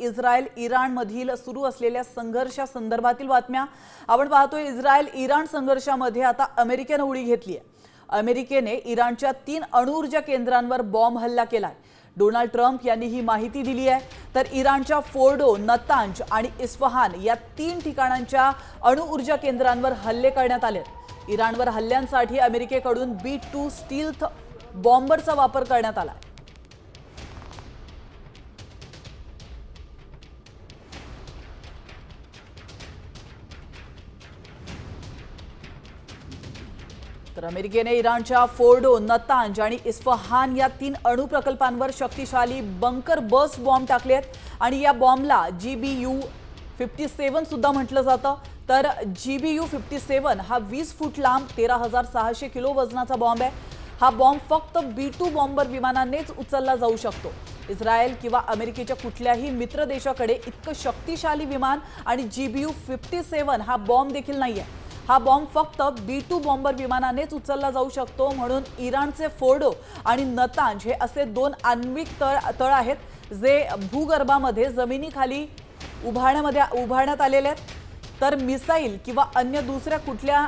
Israel इराणमधील सुरू असलेल्या संघर्षासंदर्भातील बातम्या. आपण पाहतोय इस्रायल इराण संघर्षामध्ये आता अमेरिकेनं उडी घेतली आहे. अमेरिकेने इराणच्या तीन अणुऊर्जा केंद्रांवर बॉम्ब हल्ला केलाय. डोनाल्ड ट्रम्प यांनी ही माहिती दिली आहे. तर इराणच्या फोर्डो नतांज आणि इस्फहान या तीन ठिकाणांच्या अणुऊर्जा केंद्रांवर हल्ले करण्यात आले. इराणवर हल्ल्यांसाठी अमेरिकेकडून बी टू स्टील्थ बॉम्बरचा वापर करण्यात आला. तर अमेरिकेने इराणच्या फोर्डो नतांज आणि इस्फहान या तीन अणुप्रकल्पांवर शक्तिशाली बंकर बस बॉम्ब टाकले आहेत. आणि या बॉम्बला जी बी यू फिफ्टी सेवन सुद्धा म्हटलं जातं. तर जी बी यू फिफ्टी सेवन हा वीस फूट लांब तेरा हजार सहाशे किलो वजनाचा बॉम्ब आहे. हा बॉम्ब फक्त बी टू बॉम्बर विमानानेच उचलला जाऊ शकतो. इस्रायल किंवा अमेरिकेच्या कुठल्याही मित्र देशाकडे इतकं शक्तिशाली विमान आणि जी बी यू फिफ्टी सेवन हा बॉम्ब देखील नाही आहे हा बॉम्ब फक्त बी टू बॉम्बर विमानानेच उचलला जाऊ शकतो म्हणून इराणचे फोर्डो आणि नतांज हे असे दोन आण्विक तळ तळ आहेत जे भूगर्भामध्ये जमिनीखाली उभारण्यामध्ये उभारण्यात आलेले आहेत. तर मिसाईल किंवा अन्य दुसऱ्या कुठल्या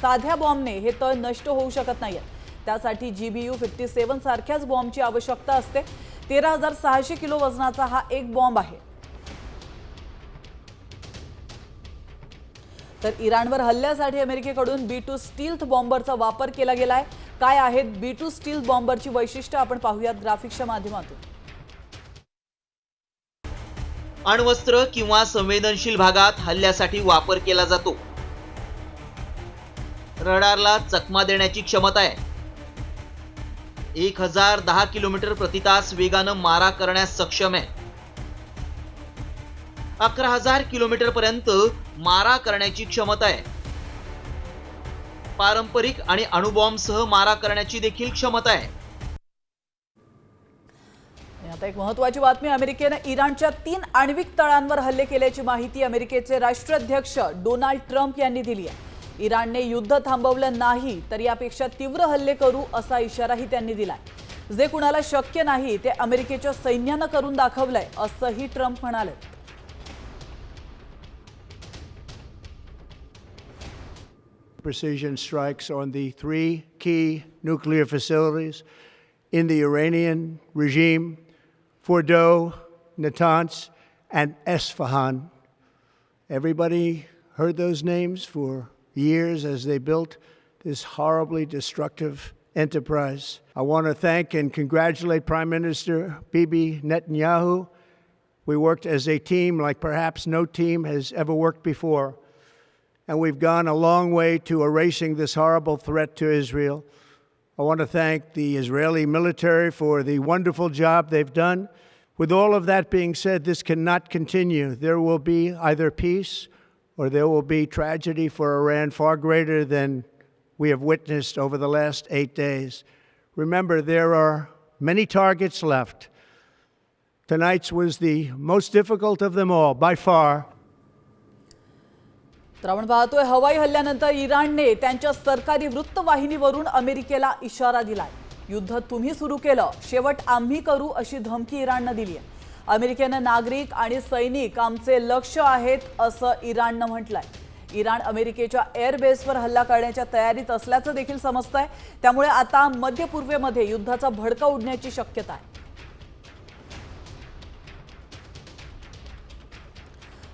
साध्या बॉम्बने हे तळ नष्ट होऊ शकत नाही आहेत त्यासाठी जी बी यू फिफ्टी सेवन सारख्याच बॉम्बची आवश्यकता असते. तेरा हजार सहाशे किलो वजनाचा हा एक बॉम्ब आहे. तर इराणवर हल्ल्यासाठी अमेरिकेकडून बी टू स्टील्थ बॉम्बरचा वापर केला गेलाय. काय आहेत बी टू स्टील्थ बॉम्बरची वैशिष्ट्य? आपण पाहूयात ग्राफिक्सच्या माध्यमातून. अण्वस्त्र किंवा संवेदनशील भागात हल्ल्यासाठी वापर केला जातो. रडारला चकमा देण्याची क्षमता आहे. एक हजार दहा किलोमीटर प्रतितास वेगानं मारा करण्यास सक्षम आहे. अकरा हजार किलोमीटर पर्यंत मारा करण्याची क्षमता आहे. पारंपरिक आणि अणुबॉम्बसह मारा करण्याची देखील क्षमता आहे. आता एक महत्वाची बातमी अमेरिकेनं इराणच्या तीन आण्विक तळांवर हल्ले केल्याची माहिती अमेरिकेचे राष्ट्राध्यक्ष डोनाल्ड ट्रम्प यांनी दिली आहे. इराणने युद्ध थांबवलं नाही तर यापेक्षा तीव्र हल्ले करू असा इशाराही त्यांनी दिलाय. जे कुणाला शक्य नाही ते अमेरिकेच्या सैन्यानं करून दाखवलंय असंही ट्रम्प म्हणाले. Precision strikes on the three key nuclear facilities in the Iranian regime Fordow, Natanz, and Esfahan. Everybody heard those names for years as they built this horribly destructive enterprise. I want to thank and congratulate Prime Minister Bibi Netanyahu. We worked as a team like perhaps no team has ever worked before and we've gone a long way to erasing this horrible threat to Israel. I want to thank the Israeli military for the wonderful job they've done. With all of that being said, this cannot continue. There will be either peace or there will be tragedy for Iran far greater than we have witnessed over the last eight days. Remember, there are many targets left. Tonight's was the most difficult of them all, by far. तर आपण पाहतोय हवाई हल्ल्यानंतर इराणने त्यांच्या सरकारी वृत्तवाहिनीवरून अमेरिकेला इशारा दिलाय. युद्ध तुम्ही सुरू केलं शेवट आम्ही करू अशी धमकी इराणनं दिली आहे अमेरिकेनं नागरिक आणि सैनिक आमचे लक्ष आहेत असं इराणनं म्हटलंय. इराण अमेरिकेच्या एअरबेसवर हल्ला करण्याच्या तयारीत असल्याचं देखील समजतंय. त्यामुळे आता मध्य पूर्वेमध्ये युद्धाचा भडका उडण्याची शक्यता आहे.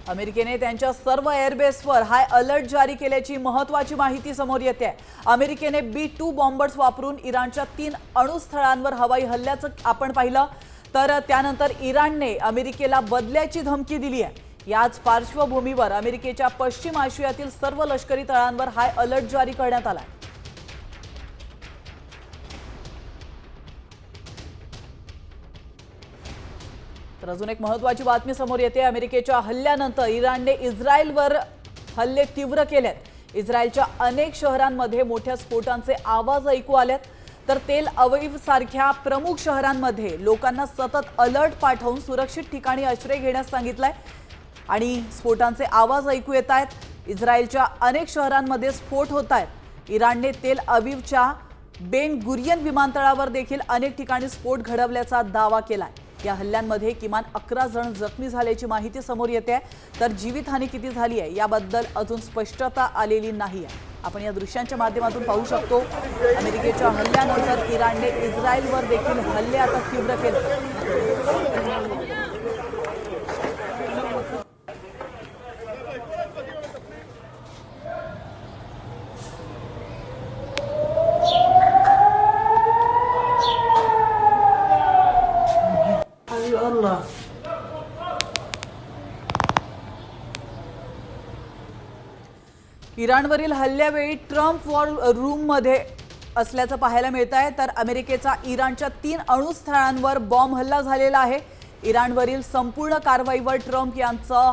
अमेरिकेने त्यांच्या सर्व एअरबेसवर हाय अलर्ट जारी केल्याची महत्वाची माहिती समोर येते आहे अमेरिकेने बी टू बॉम्बर्स वापरून इराणच्या तीन अणुस्थळांवर हवाई हल्ल्याचं आपण पाहिलं. तर त्यानंतर इराणने अमेरिकेला बदल्याची धमकी दिली आहे. याच पार्श्वभूमीवर अमेरिकेच्या पश्चिम आशियातील सर्व लष्करी तळांवर हाय अलर्ट जारी करण्यात आला आहे तर अजून एक महत्वाची बातमी समोर येते. अमेरिकेच्या हल्ल्यानंतर इराणने इस्रायलवर हल्ले तीव्र केलेत. इस्रायलच्या अनेक शहरांमध्ये मोठ्या स्फोटांचे आवाज ऐकू आलेत. तर तेल अवैव सारख्या प्रमुख शहरांमध्ये लोकांना सतत अलर्ट पाठवून सुरक्षित ठिकाणी आश्रय घेण्यास सांगितलंय. आणि स्फोटांचे आवाज ऐकू येत आहेत. इस्रायलच्या अनेक शहरांमध्ये स्फोट होत आहेत. इराणने तेल अविवच्या बेन गुरियन विमानतळावर देखील अनेक ठिकाणी स्फोट घडवल्याचा दावा केलाय. या हल्ल्यांमध्ये किमान अकरा जण जखमी झाल्याची माहिती समोर येते. आहे तर जीवितहानी किती झाली आहे याबद्दल अजून स्पष्टता आलेली नाही आहे. आपण या दृश्यांच्या माध्यमातून पाहू शकतो अमेरिकेच्या हल्ल्यानंतर इराणने इस्रायलवर देखील हल्ले आता तीव्र केले. इराणवरील हल्ल्यावेळी ट्रम्प वॉर रूममध्ये असल्याचं पाहायला मिळत आहे. तर अमेरिकेचा इराणच्या तीन अणुस्थळांवर बॉम्ब हल्ला झालेला आहे. इराणवरील संपूर्ण कारवाईवर ट्रम्प यांचं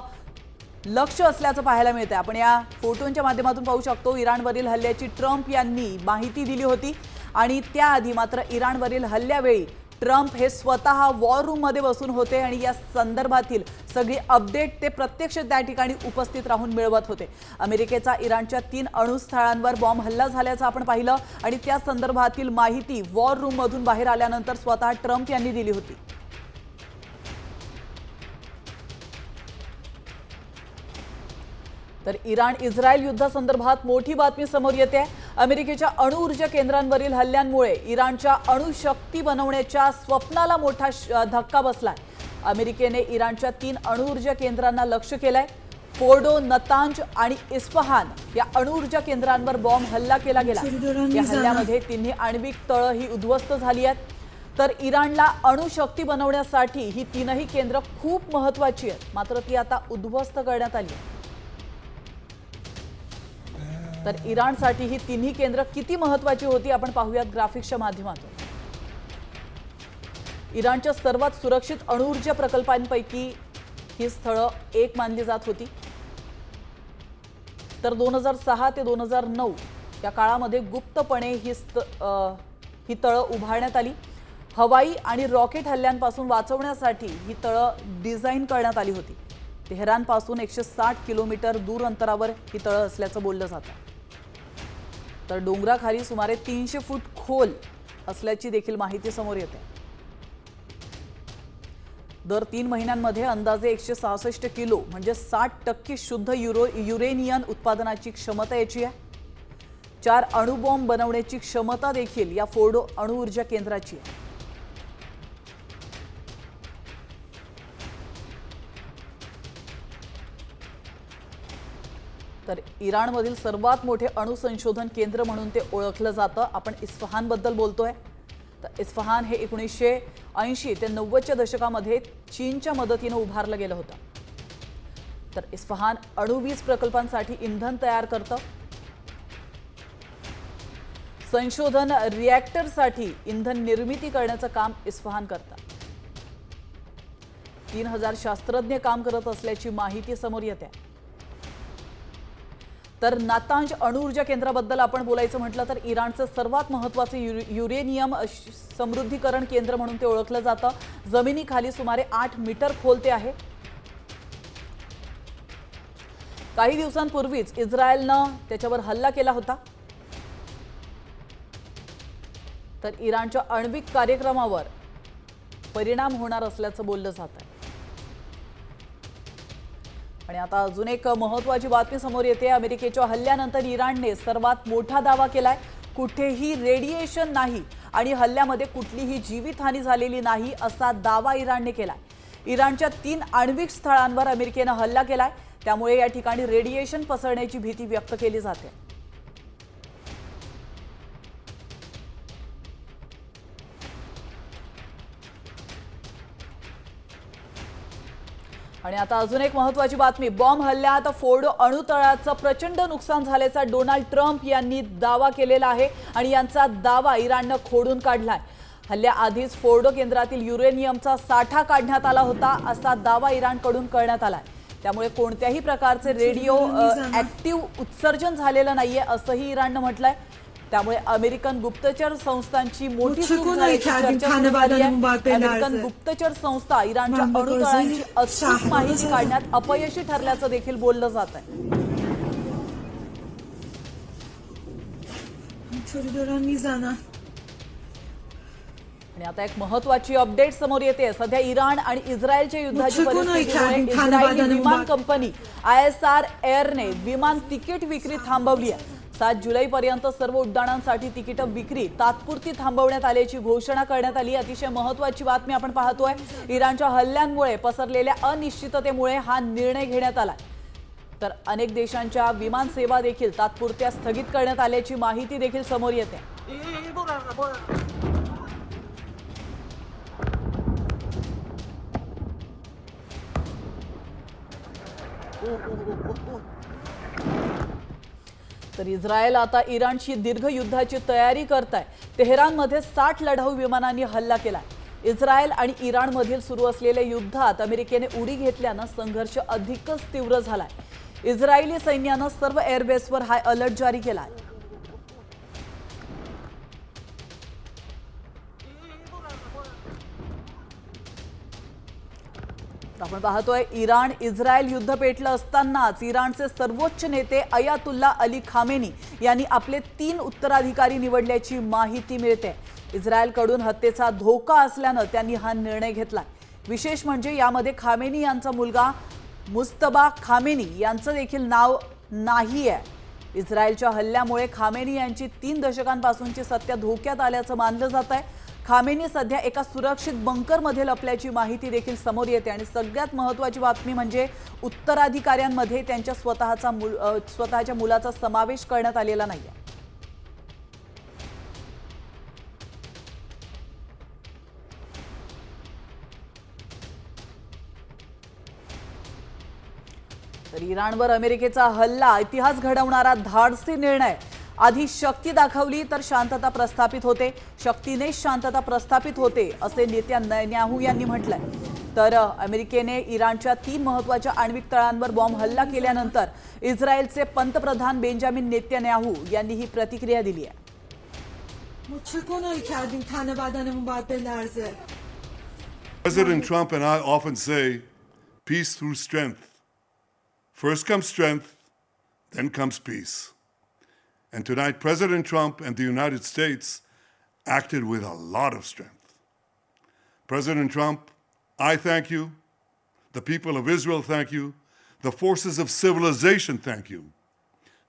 लक्ष असल्याचं पाहायला मिळतं आहे. आपण या फोटोंच्या माध्यमातून पाहू शकतो इराणवरील हल्ल्याची ट्रम्प यांनी माहिती दिली होती. आणि त्याआधी मात्र इराणवरील हल्ल्यावेळी ट्रम्प हे स्वतः वॉर रूममध्ये बसून होते आणि या संदर्भातील सगळी अपडेट ते प्रत्यक्ष त्या ठिकाणी उपस्थित राहून मिळवत होते. अमेरिकेचा इराणच्या तीन अणुस्थळांवर बॉम्ब हल्ला झाल्याचं आपण पाहिलं आणि त्या संदर्भातील माहिती वॉर रूममधून बाहेर आल्यानंतर स्वतः ट्रम्प यांनी दिली होती. तर इराण इस्रायल युद्धासंदर्भात मोठी बातमी समोर येते. अमेरिकेच्या अणुऊर्जा केंद्रांवरील हल्ल्यांमुळे इराणच्या अणुशक्ती बनवण्याच्या स्वप्नाला मोठा धक्का बसलाय. अमेरिकेने इराणच्या तीन अणुऊर्जा केंद्रांना लक्ष केलंय. फोर्डो नतांज आणि इस्फहान या अणुऊर्जा केंद्रांवर बॉम्ब हल्ला केला गेला. या हल्ल्यामध्ये तिन्ही आण्विक तळं ही उद्ध्वस्त झाली आहेत. तर इराणला अणुशक्ती बनवण्यासाठी ही तीनही केंद्र खूप महत्वाची आहेत. मात्र ती आता उद्ध्वस्त करण्यात आली आहेत. तर इराणसाठी ही तिन्ही केंद्र किती महत्वाची होती आपण पाहूयात ग्राफिक्सच्या माध्यमातून. इराणच्या सर्वात सुरक्षित अणुऊर्जा प्रकल्पांपैकी ही स्थळं एक मानली जात होती. तर दोन हजार सहा ते दोन हजार नऊ या काळामध्ये गुप्तपणे ही स्त ही तळं उभारण्यात आली. हवाई आणि रॉकेट हल्ल्यांपासून वाचवण्यासाठी ही तळं डिझाईन करण्यात आली होती. तेहरानपासून एकशे साठ किलोमीटर दूर अंतरावर ही तळं असल्याचं बोललं जातं. तर डोंगराखाली सुमारे तीनशे फूट खोल असल्याची देखील माहिती समोर येते. दर तीन महिन्यांमध्ये अंदाजे एकशे सहासष्ट किलो म्हणजे साठ टक्के शुद्ध युरो युरेनियन उत्पादनाची क्षमता याची आहे. चार अणुबॉम्ब बनवण्याची क्षमता देखील या फोर्डो अणुऊर्जा केंद्राची आहे. तर इराणमधील सर्वात मोठे अणुसंशोधन केंद्र म्हणून ते ओळखलं जातं. आपण इस्फहानबद्दल बोलतोय. तर इस्फहान हे एकोणीसशे ऐंशी ते नव्वदच्या दशकामध्ये चीनच्या मदतीनं उभारलं गेलं होतं. तर इस्फहान अणुवीज प्रकल्पांसाठी इंधन तयार करतं. संशोधन रिॲक्टरसाठी इंधन निर्मिती करण्याचं काम इस्फहान करतं. तीन हजार शास्त्रज्ञ काम करत असल्याची माहिती समोर येते. तर नातांज अणुऊर्जा केंद्राबद्दल आपण बोलायचं म्हटलं तर इराणचं सर्वात महत्त्वाचं यु युरेनियम समृद्धीकरण केंद्र म्हणून ते ओळखलं जातं. जमिनीखाली सुमारे आठ मीटर खोल ते आहे. काही दिवसांपूर्वीच इस्रायलनं त्याच्यावर हल्ला केला होता. तर इराणच्या आण्विक कार्यक्रमावर परिणाम होणार असल्याचं बोललं जात आहे आणि आता अजून एक महत्वाची बातमी समोर येते. अमेरिकेच्या हल्ल्यानंतर इराणने सर्वात मोठा दावा केलाय कुठेही रेडिएशन नाही आणि हल्ल्यामध्ये कुठलीही जीवितहानी झालेली नाही असा दावा इराणने केलाय. इराणच्या तीन आण्विक स्थळांवर अमेरिकेनं हल्ला केलाय. त्यामुळे या ठिकाणी रेडिएशन पसरण्याची भीती व्यक्त केली जाते. आणि आता अजून एक महत्वाची बातमी. बॉम्ब हल्ल्यात फोर्डो अणुतळाचं प्रचंड नुकसान झाल्याचा डोनाल्ड ट्रम्प यांनी दावा केलेला आहे आणि यांचा दावा इराणनं खोडून काढलाय. हल्ल्याआधीच फोर्डो केंद्रातील युरेनियमचा साठा काढण्यात आला होता असा दावा इराणकडून करण्यात आलाय. त्यामुळे कोणत्याही प्रकारचे रेडिओ ऍक्टिव्ह उत्सर्जन झालेलं नाहीये असंही इराणनं म्हटलंय. त्यामुळे अमेरिकन गुप्तचर संस्थांची मोठी अमेरिकन गुप्तचर संस्था इराणच्या अणुतळांची अचूक माहिती काढण्यात अपयशी ठरल्याचं देखील बोललं जात आहे. आणि आता एक महत्वाची अपडेट समोर येते. सध्या इराण आणि इस्रायलच्या युद्धाची परिस्थिती विमान कंपनी आय एस आर एअरने विमान तिकीट विक्री थांबवली आहे. सात जुलैपर्यंत सर्व उड्डाणांसाठी तिकीट विक्री तात्पुरती थांबवण्यात आल्याची घोषणा करण्यात आली. अतिशय महत्वाची बातमी आपण पाहतोय. इराणच्या हल्ल्यांमुळे पसरलेल्या अनिश्चिततेमुळे हा निर्णय घेण्यात आला. तर अनेक देशांच्या विमान सेवा देखील तात्पुरत्या स्थगित करण्यात आल्याची माहिती देखील समोर येते. तर इस्रायल आता इराणशी दीर्घ युद्धाची तयारी करत आहे तेहरानमध्ये साठ लढाऊ विमानांनी हल्ला केला इस्रायल आणि इराणमधील सुरू असलेल्या युद्धात अमेरिकेने उडी घेतल्यानं संघर्ष अधिकच तीव्र झालाय. इस्रायली सैन्यानं सर्व एअरबेसवर हाय अलर्ट जारी केला आहे आपण पाहतोय इराण इस्रायल युद्ध पेटलं असतानाच इराणचे सर्वोच्च नेते अयातुल्ला अली खामेनी यांनी आपले तीन उत्तराधिकारी निवडल्याची माहिती मिळते. इस्रायलकडून हत्येचा धोका असल्यानं त्यांनी हा निर्णय घेतला विशेष म्हणजे यामध्ये खामेनी यांचा मुलगा मुस्तबा खामेनी यांचं देखील नाव नाही आहे इस्रायलच्या हल्ल्यामुळे खामेनी यांची तीन दशकांपासूनची सत्ता धोक्यात आल्याचं मानलं जात आहे खामेनी सध्या एका सुरक्षित बंकरमध्ये लपल्याची माहिती देखील समोर येते आणि सगळ्यात महत्त्वाची बातमी म्हणजे उत्तराधिकाऱ्यांमध्ये त्यांच्या स्वतःचा मुल स्वतःच्या मुलाचा समावेश करण्यात आलेला नाही आहे तर इराणवर अमेरिकेचा हल्ला इतिहास घडवणारा धाडसी निर्णय. आधी शक्ती दाखवली तर शांतता प्रस्थापित होते. शक्तीने शांतता प्रस्थापित होते असे नेत्या न्याहू यांनी म्हटलंय तर अमेरिकेने इराणच्या तीन महत्त्वाच्या आण्विक तळांवर बॉम्ब हल्ला केल्यानंतर इस्रायलचे पंतप्रधान बेंजामिन नेत्यान्याहू यांनी ही प्रतिक्रिया दिली आहे President Trump and I often say peace through strength. First comes strength, then comes peace. And tonight, President Trump and the United States acted with a lot of strength. President Trump, I thank you. The people of Israel thank you. The forces of civilization thank you.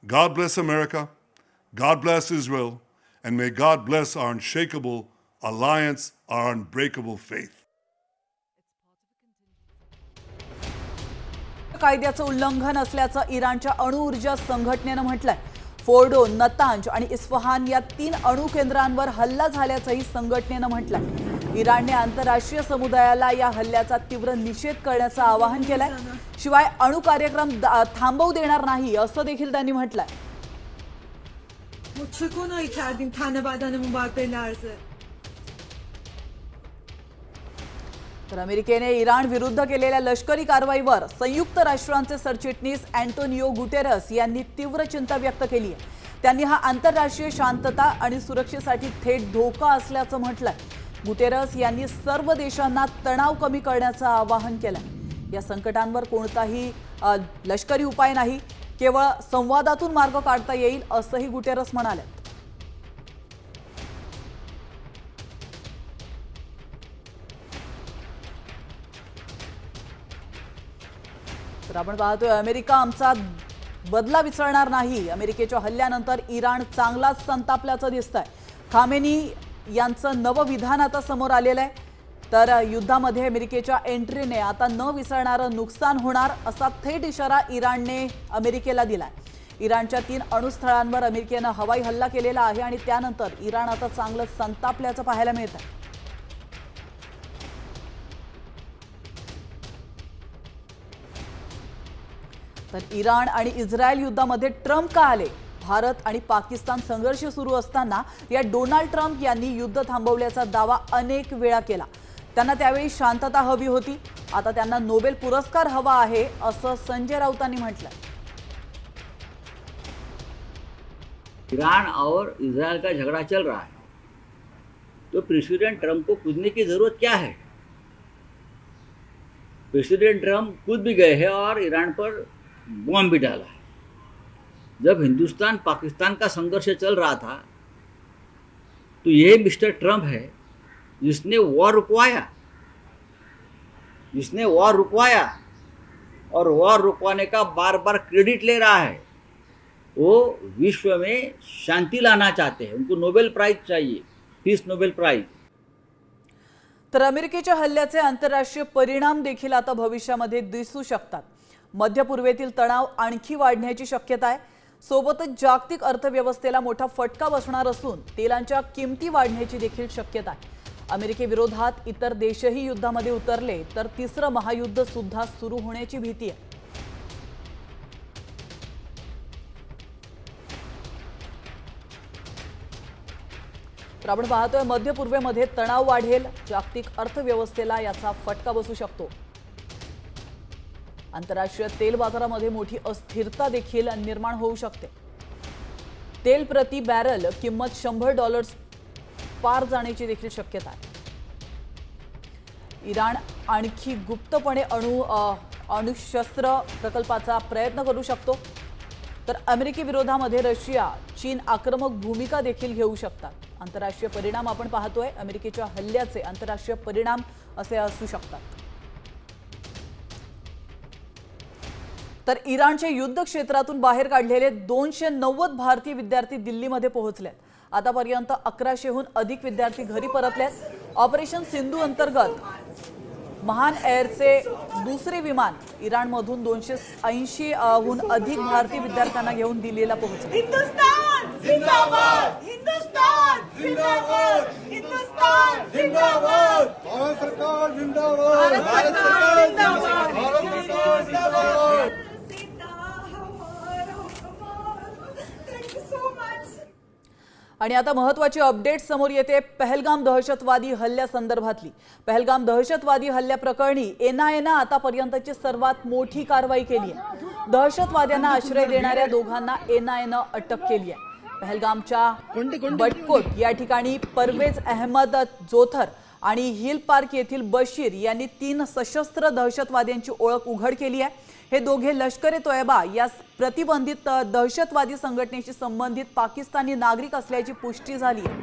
God bless America. God bless Israel. And may God bless our unshakable alliance, our unbreakable faith. कायद्याचं उल्लंघन असल्याचं इराणच्या अणुऊर्जा संघटनेनं म्हटलंय Fordow Natanz आणि Isfahan या तीन अणुकेंद्रांवर हल्ला झाल्याचंही संघटनेनं म्हटलंय. इराणने आंतरराष्ट्रीय समुदायाला या हल्ल्याचा तीव्र निषेध करण्याचं आवाहन केलंय. शिवाय अणु कार्यक्रम दा- थांबवू देणार नाही असं देखील त्यांनी म्हटलंय. तर अमेरिकेने इराण विरुद्ध केलेल्या लष्करी कारवाईवर संयुक्त राष्ट्रांचे सरचिटणीस अँटोनियो गुटेरस यांनी तीव्र चिंता व्यक्त केली आहे. त्यांनी हा आंतरराष्ट्रीय शांतता आणि सुरक्षेसाठी थेट धोका असल्याचं म्हटलंय. गुटेरस यांनी सर्व देशांना तणाव कमी करण्याचं आवाहन केलंय. या संकटांवर कोणताही लष्करी उपाय नाही. केवळ संवादातून मार्ग काढता येईल असंही गुटेरस म्हणाले. तर आपण पाहतोय अमेरिका आमचा बदला विसरणार नाही. अमेरिकेच्या हल्ल्यानंतर इराण चांगलाच संतापल्याचं दिसतंय. खामेनी यांचं नवं विधान आता समोर आलेलं आहे. तर युद्धामध्ये अमेरिकेच्या एंट्रीने आता न विसरणारं नुकसान होणार असा थेट इशारा इराणने अमेरिकेला दिलाय. इराणच्या तीन अणुस्थळांवर अमेरिकेनं हवाई हल्ला केलेला आहे आणि त्यानंतर इराण आता चांगलं संतापल्याचं पाहायला मिळतं तर इराण आणि इस्रायल युद्धामध्ये ट्रम्प का आले? भारत आणि पाकिस्तान संघर्ष सुरू असताना या डोनाल्ड ट्रम्प यांनी युद्ध थांबवल्याचा दावा अनेक वेळा केला. त्यांना त्यावेळी शांतता हवी होती. आता त्यांना नोबेल पुरस्कार हवा आहे असं संजय राऊतांनी म्हटलं ईरान और इसराइल का झगड़ा चल रहा है। तो प्रेसिडेंट ट्रंप को कूदने की ज़रूरत क्या है? प्रेसिडेंट ट्रम्प कूद भी गए हैं और ईरान पर बॉम्ब भी डाला है। जब हिंदुस्तान पाकिस्तान का संघर्ष चल रहा था तो ये मिस्टर ट्रंप है जिसने वॉर रुकवाया। जिसने वॉर रुकवाया और वॉर रुकवाने का बार बार क्रेडिट ले रहा है। वो विश्व में शांति लाना चाहते हैं। उनको नोबेल प्राइज चाहिए पीस नोबेल प्राइज। तर अमेरिकेच्या हल्ल्याचे आंतरराष्ट्रीय परिणाम देखील आता भविष्यामध्ये दिसू शकतात. मध्य पूर्वेतील तणाव आणखी वाढण्याची शक्यता आहे. सोबतच जागतिक अर्थव्यवस्थेला मोठा फटका बसणार असून तेलांच्या किमती वाढण्याची देखील शक्यता आहे. अमेरिकेविरोधात इतर देशही युद्धामध्ये उतरले तर तिसरं महायुद्ध सुद्धा सुरू होण्याची भीती आहे. तर आपण पाहतोय मध्य पूर्वेमध्ये तणाव वाढेल जागतिक अर्थव्यवस्थेला याचा फटका बसू शकतो. आंतरराष्ट्रीय तेल बाजारामध्ये मोठी अस्थिरता देखील निर्माण होऊ शकते. तेल प्रति बॅरल किंमत शंभर डॉलर्स पार जाण्याची देखील शक्यता आहे. इराण आणखी गुप्तपणे अणु अणुशस्त्र प्रकल्पाचा प्रयत्न करू शकतो. तर अमेरिके विरोधामध्ये रशिया चीन आक्रमक भूमिका देखील घेऊ शकतात. आंतरराष्ट्रीय परिणाम आपण पाहतोय अमेरिकेच्या हल्ल्याचे आंतरराष्ट्रीय परिणाम असे असू शकतात. तर इराणच्या युद्ध क्षेत्रातून बाहेर काढलेले दोनशे नव्वद भारतीय विद्यार्थी दिल्लीमध्ये पोहोचलेत आतापर्यंत अकराशेहून अधिक विद्यार्थी घरी परतलेत ऑपरेशन सिंधू अंतर्गत महान एअरचे दुसरे विमान इराणमधून दोनशे ऐंशी हून अधिक भारतीय विद्यार्थ्यांना घेऊन दिल्लीला पोहोचले हिंदुस्तान जिंदाबाद! हिंदुस्तान जिंदाबाद! हिंदुस्तान जिंदाबाद! भारत सरकार आणि आता महत्वाची अपडेट समोर येते पहलगाम दहशतवादी हल्ल्यासंदर्भातली पहलगाम दहशतवादी हल्ल्याप्रकरणी एनआयएनं आतापर्यंतची सर्वात मोठी कारवाई केली आहे. दहशतवाद्यांना आश्रय देणाऱ्या दोघांना एनआयएनं अटक केली आहे. पहलगामच्या बटकोट या ठिकाणी परवेज अहमद जोथर आणि हिल पार्क येथील बशीर यांनी तीन सशस्त्र दहशतवाद्यांची ओळख उघड केली आहे. हे दोघे लष्कर ए तोयबा या प्रतिबंधित दहशतवादी संघटनेशी संबंधित पाकिस्तानी नागरिक असल्याची पुष्टी झाली. आहे.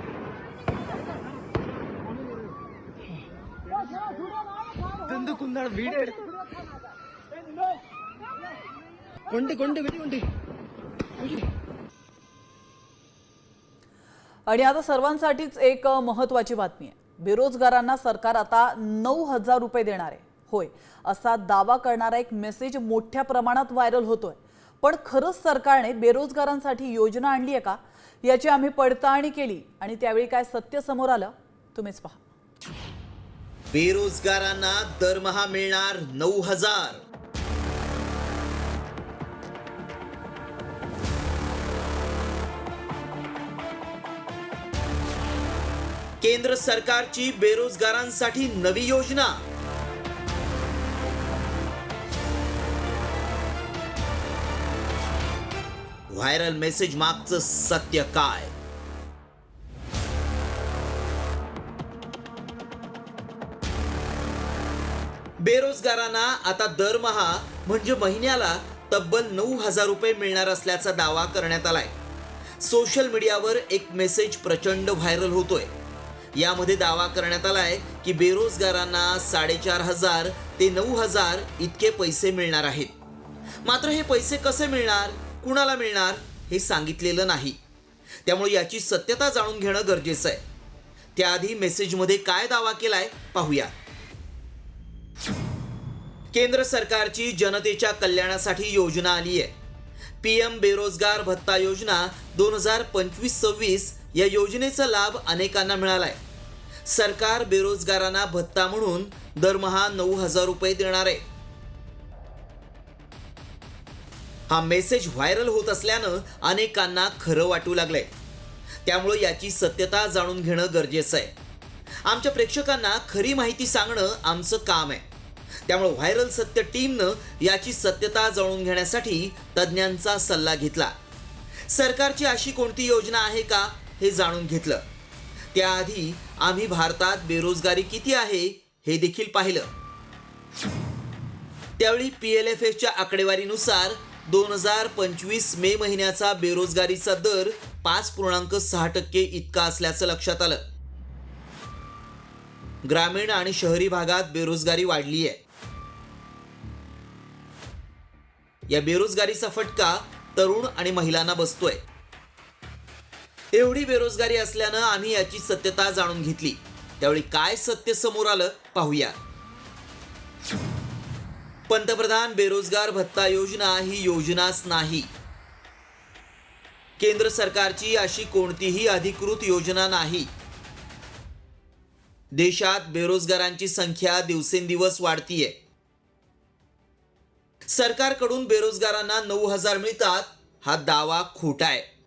आणि आता सर्वांसाठीच एक महत्वाची बातमी आहे. बेरोजगारांना सरकार आता नऊ हजार रुपये देणार आहे. होय असा दावा करणारा एक मेसेज मोठ्या प्रमाणात व्हायरल होतोय. पण खरंच सरकारने बेरोजगारांसाठी योजना आणली आहे का? याची आम्ही पडताळणी केली आणि त्यावेळी काय सत्य समोर आलं तुम्हीच पहा. बेरोजगारांना दरमहा मिळणार नऊ हजार. केंद्र सरकारची बेरोजगारांसाठी नवी योजना. व्हायरल मेसेज मागचं सत्य काय? बेरोजगारांना आता दरमहा म्हणजे महिन्याला तब्बल नऊ हजार रुपये मिळणार असल्याचा दावा करण्यात आलाय. सोशल मीडियावर एक मेसेज प्रचंड व्हायरल होतोय. यामध्ये दावा करण्यात आलाय की बेरोजगारांना साडेचार हजार ते नऊ हजार इतके पैसे मिळणार आहेत. मात्र हे पैसे कसे मिळणार? कुणाला मिळणार हे सांगितलेलं नाही. त्यामुळे याची सत्यता जाणून घेणं गरजेचं आहे. त्याआधी मेसेजमध्ये काय दावा केलाय पाहूया. केंद्र सरकारची जनतेच्या कल्याणासाठी योजना आली आहे. पी एम बेरोजगार भत्ता योजना दोन हजार पंचवीस सव्वीस या योजनेचा लाभ अनेकांना मिळालाय. सरकार बेरोजगारांना भत्ता म्हणून दरमहा नऊ हजार रुपये देणार आहे. हा मेसेज व्हायरल होत असल्यानं अनेकांना खरं वाटू लागलंय. त्यामुळं याची सत्यता जाणून घेणं गरजेचं आहे. आमच्या प्रेक्षकांना खरी माहिती सांगणं आमचं काम आहे. त्यामुळे व्हायरल सत्य टीमनं याची सत्यता जाणून घेण्यासाठी तज्ज्ञांचा सल्ला घेतला. सरकारची अशी कोणती योजना आहे का हे जाणून घेतलं. त्याआधी आम्ही भारतात बेरोजगारी किती आहे हे देखील पाहिलं. त्यावेळी पी एल एफ एसच्या आकडेवारीनुसार दोन हजार पंचवीस मे महिन्याचा बेरोजगारीचा दर पाच पूर्णांक सहा टक्के इतका असल्याचं लक्षात आलं. ग्रामीण आणि शहरी भागात बेरोजगारी वाढली आहे या बेरोजगारीचा फटका तरुण आणि महिलांना बसतोय. एवढी बेरोजगारी असल्यानं आम्ही याची सत्यता जाणून घेतली. त्यावेळी काय सत्य समोर आलं पाहूया. पंतप्रधान बेरोजगार भत्ता योजना ही योजनाच नाही. केंद्र सरकारची अशी कोणतीही अधिकृत योजना नाही. देशात बेरोजगारांची संख्या दिवसेंदिवस वाढतीये. सरकारकडून बेरोजगारांना नऊ हजार मिळतात हा दावा खोटा आहे.